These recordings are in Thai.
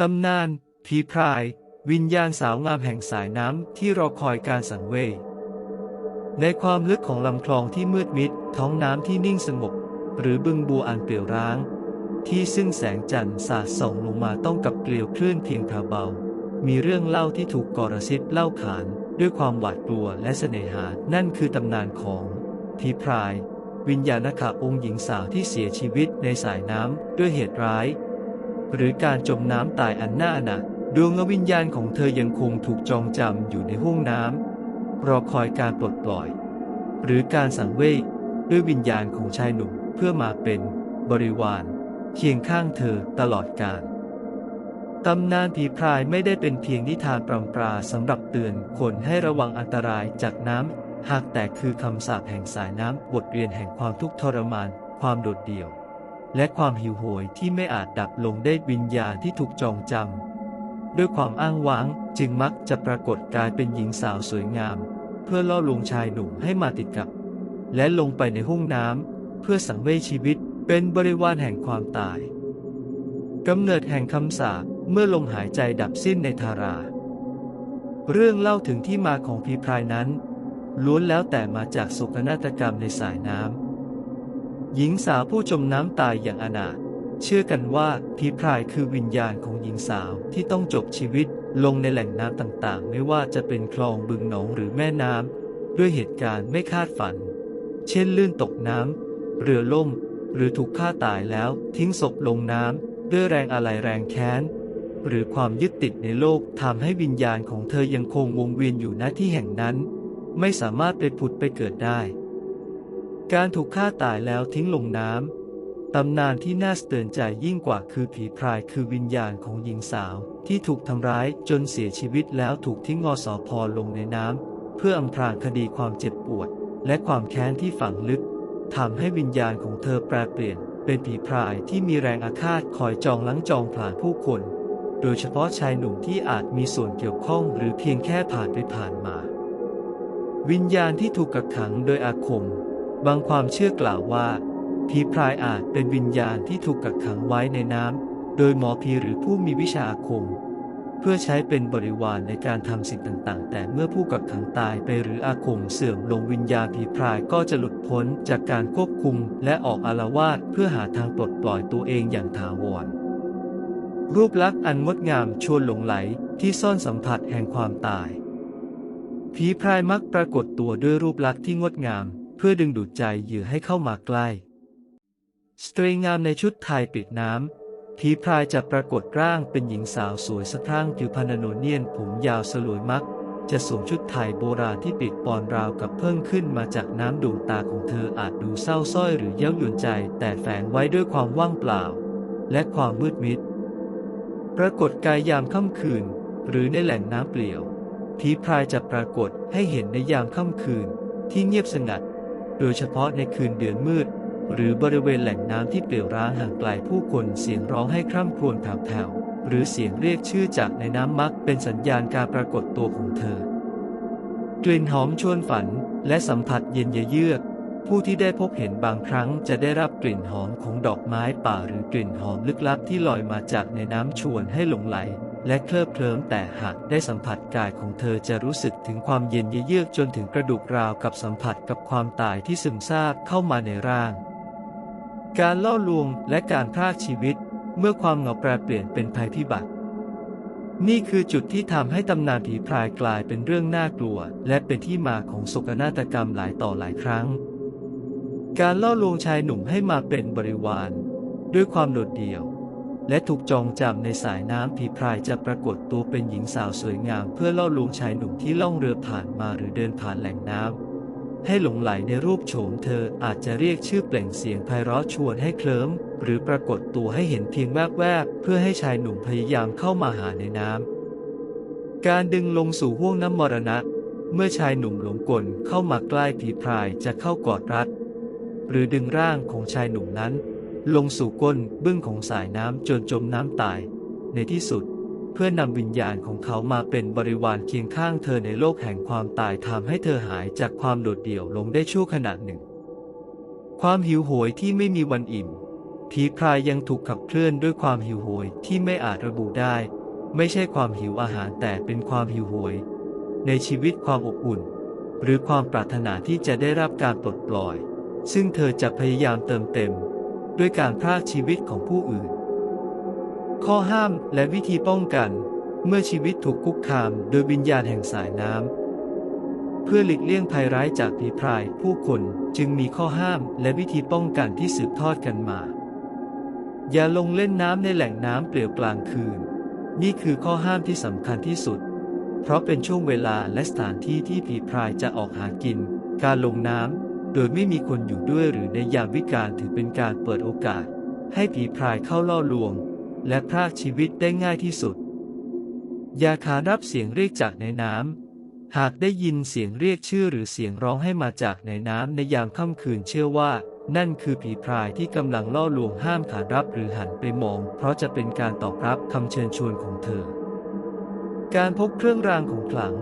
ตำนาน ผีพราย วิญญาณสาวงามแห่งสายน้ำที่รอคอยการสังเวย ในความลึกของลำคลองที่มืดมิด ท้องน้ำที่นิ่งสงบ หรือบึงบัวอันเปลี่ยวร้าง ที่ซึ่งแสงจันทร์สาดส่องลงมาต้องกับเกลียวคลื่นเพียงคราเบา มีเรื่องเล่าที่ถูกกอรซิบเล่าขานด้วยความหวาดกลัวและเสน่หา นั่นคือตำนานของผีพราย วิญญาณขาองค์หญิงสาวที่เสียชีวิตในสายน้ำด้วยเหตุร้าย หรือการจมน้ำตายอันน่าอนาถดวงวิญญาณของเธอยังคงถูกจองจำอยู่ในห้วงน้ำรอคอยการปลดปล่อย หรือการสังเวยด้วยวิญญาณของชายหนุ่มเพื่อมาเป็นบริวารเคียงข้างเธอตลอดกาลตำนานผีพรายไม่ได้เป็นเพียงนิทานปรำปราสำหรับเตือนคนให้ระวังอันตรายจากน้ำหากแต่คือคำสาปแห่งสายน้ำบทเรียนแห่งความทุกข์ทรมาน ความโดดเดี่ยว และความหิวโหยที่ไม่อาจดับลงได้วิญญาณที่ถูกจองจำด้วยความอ้างว้างจึงมักจะปรากฏกายเป็นหญิงสาวสวยงาม เพื่อล่อลวงชายหนุ่มให้มาติดกับ และลงไปในห้องน้ำเพื่อสังเวยชีวิตเป็นบริวารแห่งความตายกำเนิดแห่งคำสาปเมื่อลมหายใจดับสิ้นในทารา เรื่องเล่าถึงที่มาของผีพรายนั้น ล้วนแล้วแต่มาจากโศกนาฏกรรมในสายน้ำ หญิงสาวผู้จมน้ำตายอย่างอนาถเชื่อกันว่าผีพรายคือวิญญาณของหญิงสาวที่ต้องจบชีวิตลงในแหล่งน้ำต่างๆ ไม่ว่าจะเป็นคลองบึงหนองหรือแม่น้ำด้วยเหตุการณ์ไม่คาดฝัน เช่นลื่นตกน้ำเรือล่ม หรือถูกฆ่าตายแล้วทิ้งศพลงน้ำด้วยแรงอะไรแรงแค้น หรือความยึดติดในโลกทำให้วิญญาณของเธอยังคงวงเวียนอยู่ณที่แห่งนั้น ไม่สามารถไปผุดไปเกิดได้ การถูกฆ่าตายแล้วทิ้งลงน้ำ ตำนานที่น่าสะเตือนใจยิ่งกว่าคือผีพรายคือวิญญาณของหญิงสาว ที่ถูกทำร้ายจนเสียชีวิตแล้วถูกทิ้งงอสอพอลงในน้ำ เพื่ออำพรางคดีความเจ็บปวด และความแค้นที่ฝังลึกทำให้วิญญาณของเธอแปรเปลี่ยน เป็นผีพรายที่มีแรงอาฆาตคอยจองล้างจองผ่านผู้คน โดยเฉพาะชายหนุ่มที่อาจมีส่วนเกี่ยวข้องหรือเพียงแค่ผ่านไปผ่านมา วิญญาณที่ถูกกักขังโดยอาคม บางความเชื่อกล่าวว่า ผีพรายอาจเป็นวิญญาณที่ถูกกักขังไว้ในน้ำ โดยหมอผีหรือผู้มีวิชาอาคม เพื่อใช้เป็นบริวารในการทำสิ่งต่างๆ แต่เมื่อผู้กักขังตายไปหรืออาคมเสื่อมลงวิญญาณผีพรายก็จะหลุดพ้นจากการควบคุมและออกอารวาสเพื่อหาทางปลดปล่อยตัวเองอย่างถาวร รูปลักษณ์อันงดงามชวนหลงไหลที่ซ่อนสัมผัสแห่งความตายผีพรายมักปรากฏตัวด้วยรูปลักษณ์ที่งดงาม เพื่อดึงดูดใจเหยื่อให้เข้ามาใกล้ สตรีงามในชุดไทยปิดน้ำผีพรายจะปรากฏร่างเป็นหญิงสาวสวยสะพรั่งผิวพรรณโนเนียนผมยาวสลวยมัก จะสวมชุดไทยโบราณที่ปิดปอนราวกับเพิ่งขึ้นมาจากน้ำดวงตาของเธออาจดูเศร้าส้อยหรือเย้ายวนใจ แต่แฝงไว้ด้วยความว่างเปล่า และความมืดมิด ปรากฏกายยามค่ำคืน หรือในแหล่งน้ำเปลี่ยวผีพรายจะปรากฏให้เห็นในยามค่ำคืน ที่เงียบสงัด โดยเฉพาะในคืนเดือนมืด หรือบริเวณแหล่งน้ำที่เปลี่ยวร้างห่างไกลผู้คนเสียงร้องให้คร่ำครวญแผ่วๆหรือเสียงเรียกชื่อจากในน้ำมักเป็นสัญญาณการปรากฏตัวของเธอกลิ่นหอมชวนฝันและสัมผัสเย็นเยือก ผู้ที่ได้พบเห็นบางครั้งจะได้รับกลิ่นหอมของดอกไม้ป่าหรือกลิ่นหอมลึกลับที่ลอยมาจากในน้ำชวนให้หลงไหล และเคลิบเคลิ้มแต่หากได้สัมผัสกายของเธอจะรู้สึกถึงความเย็นเยือกจนถึงกระดูกราวกับสัมผัสกับความตายที่ซึมซาบเข้ามาในร่าง การล่อลวงและการพรากชีวิต เมื่อความเหงาแปรเปลี่ยนเป็นภัยพิบัตินี่คือจุดที่ทำให้ตำนานผีพรายกลายเป็นเรื่องน่ากลัว และเป็นที่มาของโศกนาฏกรรมหลายต่อหลายครั้ง การล่อลวงชายหนุ่มให้มาเป็นบริวาร ด้วยความโดดเดี่ยว และถูกจองจำในสายน้ำผีพรายจะปรากฏตัวเป็นหญิงสาวสวยงาม เพื่อล่อลวงชายหนุ่มที่ล่องเรือผ่านมาหรือเดินผ่านแหล่งน้ำให้หลงไหลในรูปโฉมเธออาจจะเรียกชื่อเปล่งเสียงไพเราะชวนให้เคลิ้มหรือปรากฏตัวให้เห็นเพียงแวบๆเพื่อให้ชายหนุ่มพยายามเข้ามาหาในน้ำการดึงลงสู่ห้วงน้ำมรณะ เมื่อชายหนุ่มหลงกลเข้ามาใกล้ผีพรายจะเข้ากอดรัด หรือดึงร่างของชายหนุ่มนั้น ลงสู่ก้นบึ้งของสายน้ำจนจมน้ำตาย ในที่สุด เพื่อนำวิญญาณของเขามาเป็นบริวารเคียงข้างเธอในโลกแห่งความตายทำให้เธอหายจากความโดดเดี่ยวลงได้ชั่วขณะหนึ่ง ความหิวโหยที่ไม่มีวันอิ่มผีพรายยังถูกขับเคลื่อนด้วยความหิวโหยที่ไม่อาจระบุได้ ไม่ใช่ความหิวอาหารแต่เป็นความหิวโหย ในชีวิตความอบอุ่น หรือความปรารถนาที่จะได้รับการปลดปล่อย ซึ่งเธอจะพยายามเติมเต็ม ด้วยการพรากชีวิตของผู้อื่น ข้อห้ามและวิธีป้องกัน เมื่อชีวิตถูกคุกคามโดยวิญญาณแห่งสายน้ำ เพื่อหลีกเลี่ยงภัยร้ายจากผีพราย ผู้คนจึงมีข้อห้ามและวิธีป้องกันที่สืบทอดกันมา อย่าลงเล่นน้ำในแหล่งน้ำเปลี่ยวกลางคืน นี่คือข้อห้ามที่สำคัญที่สุด เพราะเป็นช่วงเวลาและสถานที่ที่ผีพรายจะออกหากิน การลงน้ำ โดยไม่มีคนอยู่ด้วยหรือในยามวิกาลถือเป็นการเปิดโอกาส ให้ผีพรายเข้าล่อลวง และพรากชีวิตได้ง่ายที่สุด ยาขานรับเสียงเรียกจากในน้ำหากได้ยินเสียงเรียกชื่อหรือเสียงร้องให้มาจากในน้ำในยามค่ำคืนเชื่อว่า นั่นคือผีพรายที่กำลังล่อลวงห้ามขานรับหรือหันไปมอง เพราะจะเป็นการตอบรับคำเชิญชวนของเธอ การพกเครื่องรางของขลัง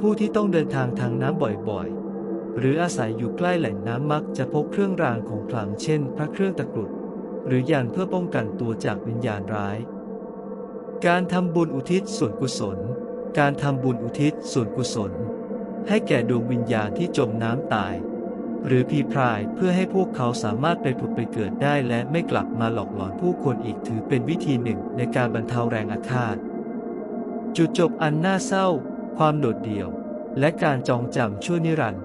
ผู้ที่ต้องเดินทางทางน้ำบ่อยๆ หรืออาศัยอยู่ใกล้แหล่งน้ำมักจะพกเครื่องรางของขลังเช่น พระเครื่องตะกรุด หรือยันเพื่อป้องกันตัวจากวิญญาณร้าย การทำบุญอุทิศส่วนกุศล การทำบุญอุทิศส่วนกุศล ให้แก่ดวงวิญญาณที่จมน้ำตาย หรือพีพรายเพื่อให้พวกเขาสามารถไปผุดไปเกิดได้และไม่กลับมาหลอกหลอนผู้คนอีกถือเป็นวิธีหนึ่งในการบรรเทาแรงอาฆาตจุดจบอันน่าเศร้า ความโดดเดี่ยว และการจองจำชั่วนิรันดร์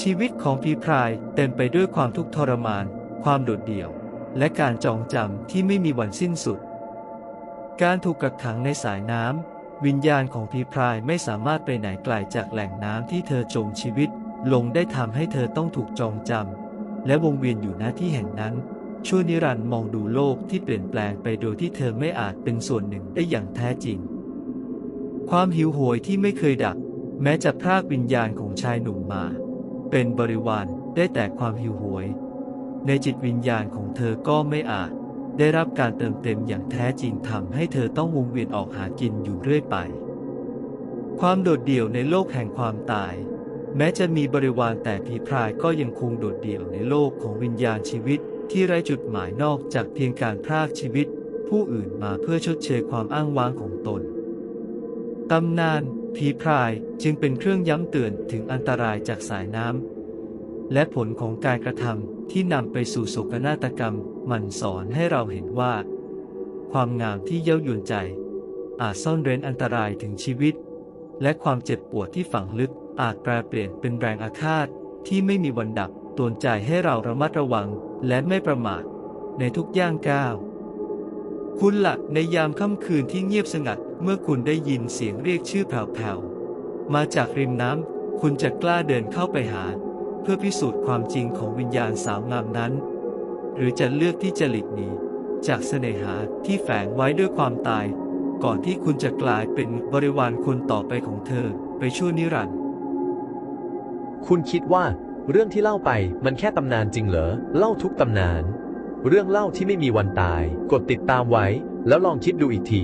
ชีวิตของพีพรายเต็มไปด้วยความทุกข์ทรมาน ความโดดเดี่ยว และการจองจำที่ไม่มีวันสิ้นสุด การถูกกักขังในสายน้ำ วิญญาณของพีพรายไม่สามารถไปไหนไกลจากแหล่งน้ำที่เธอจมชีวิต ลงได้ทำให้เธอต้องถูกจองจำและวงเวียนอยู่ณที่แห่งนั้น ชั่วนิรันดร์มองดูโลกที่เปลี่ยนแปลงไปโดยที่เธอไม่อาจเป็นส่วนหนึ่งได้อย่างแท้จริง ความหิวโหยที่ไม่เคยดับ แม้จะพรากวิญญาณของชายหนุ่มมา เป็นบริวารได้แต่ความหิวโหยในจิตวิญญาณของเธอก็ไม่อาจ ได้รับการเติมเต็มอย่างแท้จริงทำให้เธอต้องวงเวียนออกหากินอยู่เรื่อยไป ความโดดเดี่ยวในโลกแห่งความตาย แม้จะมีบริวารแต่ผีพรายก็ยังคงโดดเดี่ยวในโลกของวิญญาณชีวิตที่ไร้จุดหมายนอกจากเพียงการพรากชีวิต ผู้อื่นมาเพื่อชดเชยความอ้างว้างของตน ตำนานผีพรายจึงเป็นเครื่องย้ำเตือนถึงอันตรายจากสายน้ำ และผลของการกระทำที่นำไปสู่โศกนาฏกรรม มันสอนให้เราเห็นว่า ความงามที่เย้ายวนใจ อาจซ่อนเร้นอันตรายถึงชีวิต และความเจ็บปวดที่ฝังลึกอาจแปลเปลี่ยนเป็นแรงอาฆาตที่ไม่มีวันดับตวนใจให้เราระมัดระวังและไม่ประมาทในทุกย่างก้าว คุณหลักในยามค่ำคืนที่เงียบสงัด เมื่อคุณได้ยินเสียงเรียกชื่อแผ่วๆ มาจากริมน้ำ คุณจะกล้าเดินเข้าไปหา เพื่อพิสูจน์ความจริงของวิญญาณสาวงามนั้น หรือจะเลือกที่จะหลีกหนีจากเสน่หาที่แฝงไว้ด้วยความตาย ก่อนที่คุณจะกลายเป็นบริวารคนต่อไปของเธอ ไปชั่วนิรันดร์คุณคิดว่าเรื่องที่เล่าไปมันแค่ตำนานจริงเหรอ เล่าทุกตำนาน เรื่องเล่าที่ไม่มีวันตาย กดติดตามไว้ แล้วลองคิดดูอีกที